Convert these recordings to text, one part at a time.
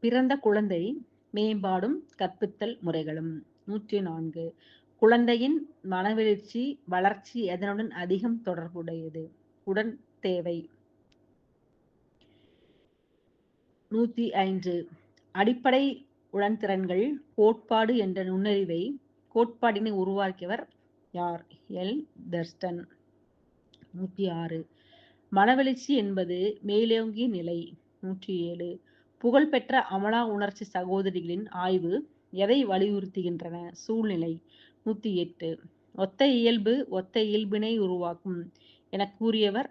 பிறந்த குழந்தை மேம்பாடும் கற்பித்தல் முறைகளும். நூற்றி நான்கு. குழந்தையின் மனவெழுச்சி வளர்ச்சி எதனுடன் அதிகம் தொடர்புடையது? உடன் தேவை. நூத்தி ஐந்து. அடிப்படை உடன்திறன்கள் கோட்பாடு என்ற நுண்ணறிவை கோட்பாடினை உருவாக்கியவர் யார்? எல். தர்ஸ்டன். நூற்றி ஆறு. மனவெழுச்சி என்பது மேலோங்கிய நிலை. நூற்றி ஏழு. புகழ்பெற்ற அமலா உணர்ச்சி சகோதரிகளின் ஆய்வு எதை வலியுறுத்துகின்றன? சூழ்நிலை நூத்தி எட்டு. ஒத்த இயல்பு ஒத்த இயல்பினை உருவாக்கும் என கூறியவர்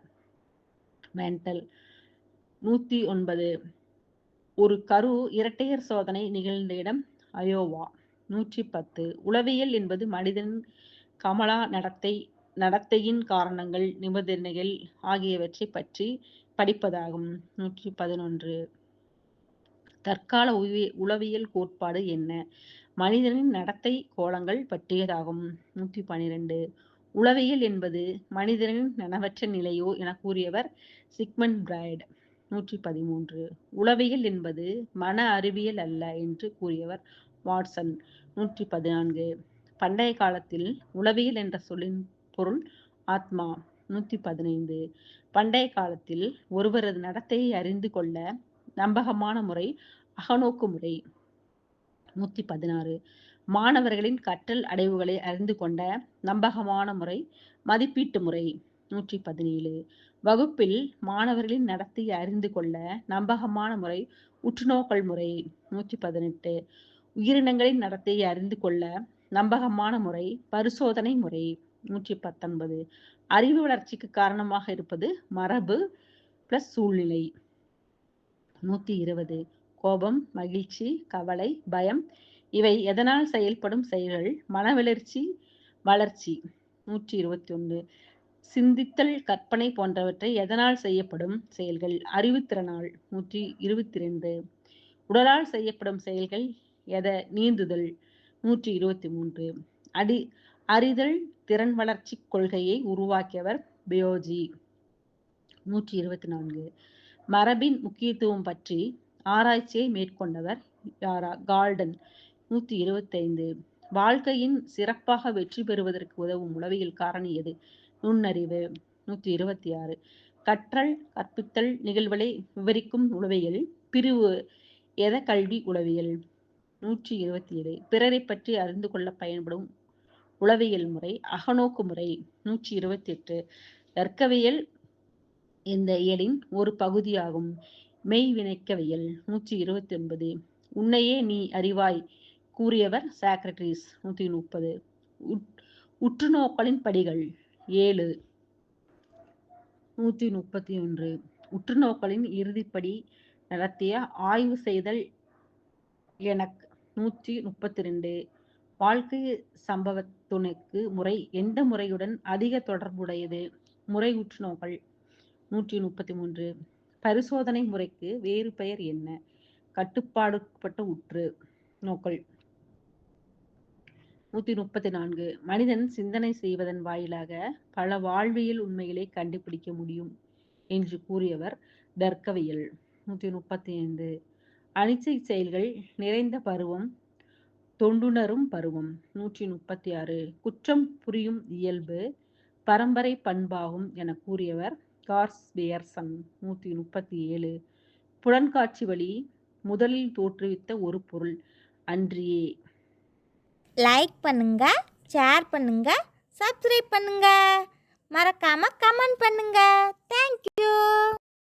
மேண்டல். நூத்தி ஒன்பது. ஒரு கரு இரட்டையர் சோதனை நிகழ்ந்த இடம் அயோவா. நூற்றி பத்து. உளவியல் என்பது மனிதன் கமலா நடத்தை நடத்தையின் காரணங்கள் நிபந்தனைகள் ஆகியவற்றை பற்றி படிப்பதாகும். நூற்றி பதினொன்று. தற்கால உளவியல் கோட்பாடு என்ன? மனிதனின் நடத்தை கோலங்கள் பற்றியதாகும். நூற்றி பனிரெண்டு. உளவியல் என்பது மனிதனின் நனவற்ற நிலையோ என கூறியவர் சிக்மண்ட் பிராய்ட் நூற்றி பதிமூன்று. உளவியல் என்பது மன அறிவியல் அல்ல என்று கூறியவர் வாட்சன். நூற்றி பதினான்கு. பண்டைய காலத்தில் உளவியல் என்ற சொல்லின் பொருள் ஆத்மா. நூற்றி பதினைந்து. பண்டைய காலத்தில் ஒருவரது நடத்தையை அறிந்து கொள்ள நம்பகமான முறை அகநோக்கு முறை. நூத்தி பதினாறு மாணவர்களின் கற்றல் அடைவுகளை அறிந்து கொண்ட நம்பகமான முறை மதிப்பீட்டு முறை. நூற்றி பதினேழு வகுப்பில் மாணவர்களின் நடத்தையை அறிந்து கொள்ள நம்பகமான முறை உற்றுநோக்கல் முறை. நூற்றி பதினெட்டு உயிரினங்களின் நடத்தையை அறிந்து கொள்ள நம்பகமான முறை பரிசோதனை முறை. நூற்றி பத்தொன்பது அறிவு வளர்ச்சிக்கு காரணமாக இருப்பது மரபு பிளஸ் சூழ்நிலை. நூத்தி இருபது. கோபம் மகிழ்ச்சி கவலை பயம் இவை எதனால் செயல்படும் செயல்கள்? மனவளர்ச்சி வளர்ச்சி. நூற்றி இருபத்தி ஒன்று சிந்தித்தல் கற்பனை போன்றவற்றை எதனால் செய்யப்படும் செயல்கள்? அறிவுத்திறனால் நூற்றி இருபத்தி ரெண்டு உடலால் செய்யப்படும் செயல்கள் எத? நீந்துதல். நூற்றி இருபத்தி மூன்று. அடி அறிதல் திறன் வளர்ச்சி கொள்கையை உருவாக்கியவர் பியோஜி நூற்றி இருபத்தி நான்கு. மரபின் முக்கியத்துவம் பற்றி ஆராய்ச்சியை மேற்கொண்டவர் யாரா? கால்டன் நூத்தி இருபத்தைந்து. வாழ்க்கையின் சிறப்பாக வெற்றி பெறுவதற்கு உதவும் உளவியல் காரணி எது? நுண்ணறிவு நூத்தி இருபத்தி ஆறு கற்றல் கற்பித்தல் நிகழ்வுகளை விவரிக்கும் உளவியல். பிரிவு எத கல்வி உளவியல்? நூற்றி இருபத்தி ஏழு பிறரை பற்றி அறிந்து கொள்ள பயன்படும் உளவியல் முறை அகநோக்கு முறை நூற்றி இருபத்தி எட்டு தர்க்கவியல் இந்த இயலின் ஒரு பகுதியாகும். மெய் வினைக்கவியல் நூற்றி இருபத்தி ஒன்பது உன்னையே நீ அறிவாய் கூறியவர் சாக்ரட்டிஸ் நூற்றி முப்பது. உற்றுநோக்கலின் படிகள் ஏழு. நூற்றி முப்பத்தி ஒன்று. உற்றுநோக்கலின் இறுதிப்படி நடத்திய ஆய்வு செய்தல் எனக்கு நூற்றி முப்பத்தி ரெண்டு வாழ்க்கை சம்பவத்துணைக்கு முறை எந்த முறையுடன் அதிக தொடர்புடையது? முறை உற்றுநோக்கல். நூற்றி முப்பத்தி மூன்று. பரிசோதனை முறைக்கு வேறு பெயர் என்ன? கட்டுப்பாடுபட்ட உற்று நோக்கள் நூத்தி முப்பத்தி நான்கு. மனிதன் சிந்தனை செய்வதன் வாயிலாக பல வாழ்வியல் உண்மைகளை கண்டுபிடிக்க முடியும் என்று கூறியவர் தர்க்கவியல். நூத்தி முப்பத்தி ஐந்து. அனிச்சை செயல்கள் நிறைந்த பருவம் தொண்டுணரும் பருவம். நூற்றி முப்பத்தி ஆறு. குற்றம் புரியும் இயல்பு பரம்பரை பண்பாகும் என கூறியவர் கார்ஸ் பியர்சன் நூற்றி முப்பத்தி ஏழு. புலன்காட்சி வழி முதலில் தோற்றுவித்த ஒரு பொருள் அன்றியே. லைக் பண்ணுங்க ஷேர் பண்ணுங்க சப்ஸ்கிரைப் பண்ணுங்க. மறக்காம கமெண்ட் பண்ணுங்க.